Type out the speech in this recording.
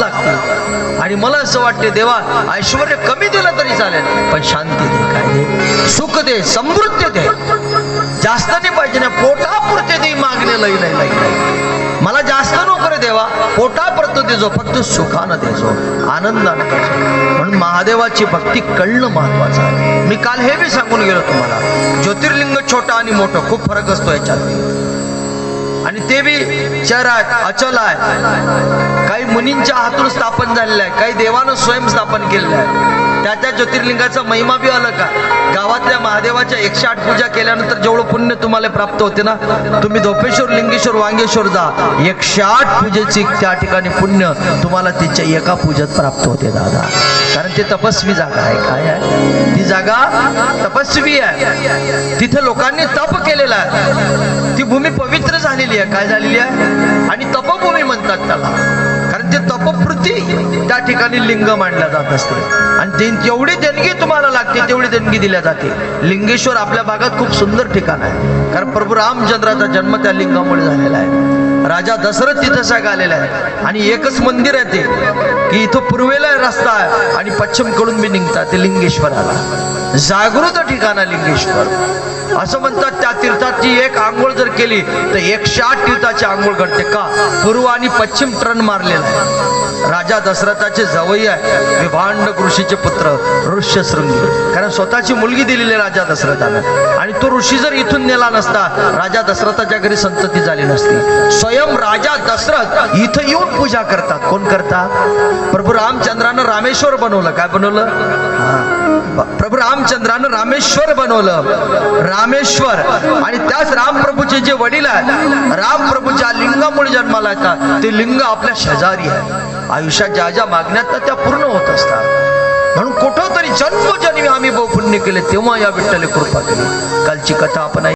लागते. आणि मला असं वाटते देवा ऐश्वर कमी दिलं तरी चालेल पण शांती दे काय दे? सुख दे समृद्ध दे. जास्त नाही पाहिजे ना पोटापुरते दे मागणे लई नाही लई नाही मला जास्त नोकरी देवा पोटापर्यंत देजो फक्त सुखानं देजो आनंदानं देजो म्हणून महादेवाची भक्ती कळणं महत्वाचं आहे. मी काल हे बी सांगून गेलो तुम्हाला. ज्योतिर्लिंग छोटा आणि मोठं खूप फरक असतो याच्यात. आणि ते बी शहरात अचल आहे काही मुनींच्या हातून स्थापन झालेलं आहे काही देवानं स्वयं स्थापन केलेलं आहे. त्या त्या ज्योतिर्लिंगाचा महिमा बी आला का? गावातल्या महादेवाच्या एकशे आठ पूजा केल्यानंतर जेवढं पुण्य तुम्हाला प्राप्त होते ना तुम्ही धोपेश्वर लिंगेश्वर वांगेश्वर जा. एकशे आठ पूजेची त्या ठिकाणी पुण्य तुम्हाला तिच्या एका पूजेत प्राप्त होते दादा. कारण ते तपस्वी जागा आहे काय आहे? ती जागा तपस्वी आहे. तिथे लोकांनी तप केलेला आहे. ती भूमी पवित्र झालेली आहे. काय झालेली आहे? आणि तपभूमी म्हणतात त्याला. कारण ते त्या ठिकाणी लिंग मांडल्या जात असते. आणि ते जेवढी देणगी तुम्हाला लागते तेवढी देणगी दिल्या जाते. लिंगेश्वर आपल्या भागात खूप सुंदर ठिकाण आहे. कारण प्रभू रामचंद्राचा जन्म त्या लिंगामुळे झालेला आहे. राजा दशरथ तिथं साग आलेला आहे. आणि एकच मंदिर आहे ते की इथं पूर्वेला रस्ता आहे आणि पश्चिमकडून मी निघतात ते लिंगेश्वराला. जागृत ठिकाण आहे लिंगेश्वर. असं म्हणतात त्या तीर्थाची एक आंघोळ जर केली तर एकशे आठ तीर्थाची आंघोळ घडते का? पूर्व आणि पश्चिम ट्रन मारलेला आहे. राजा दशरथाचे जवई आहे विभांड ऋषीचे पुत्र ऋष्यशृंगी कारण स्वतःची मुलगी दिलेली आहे राजा दशरथानं. आणि तो ऋषी जर इथून नेला नसता राजा दशरथाच्या घरी संतती झाली नसती. स्वयं राजा दशरथ इथं येऊन पूजा करतात. कोण करता? प्रभू रामचंद्रानं रामेश्वर बनवलं. काय बनवलं? हा. रामचंद्रानं रामेश्वर बनवलं. रामेश्वर. आणि त्याच रामप्रभूचे जे वडील आहेत रामप्रभूच्या लिंगामुळे जन्माला येतात. ते लिंग आपल्या शेजारी आहे. आयुष्यात ज्या ज्या मागण्यात त्या पूर्ण होत असतात. म्हणून कुठं तरी जन्मजन्मी आम्ही बहुपुण्य केले तेव्हा या विठ्ठले कृपा केली कालची कथा आपण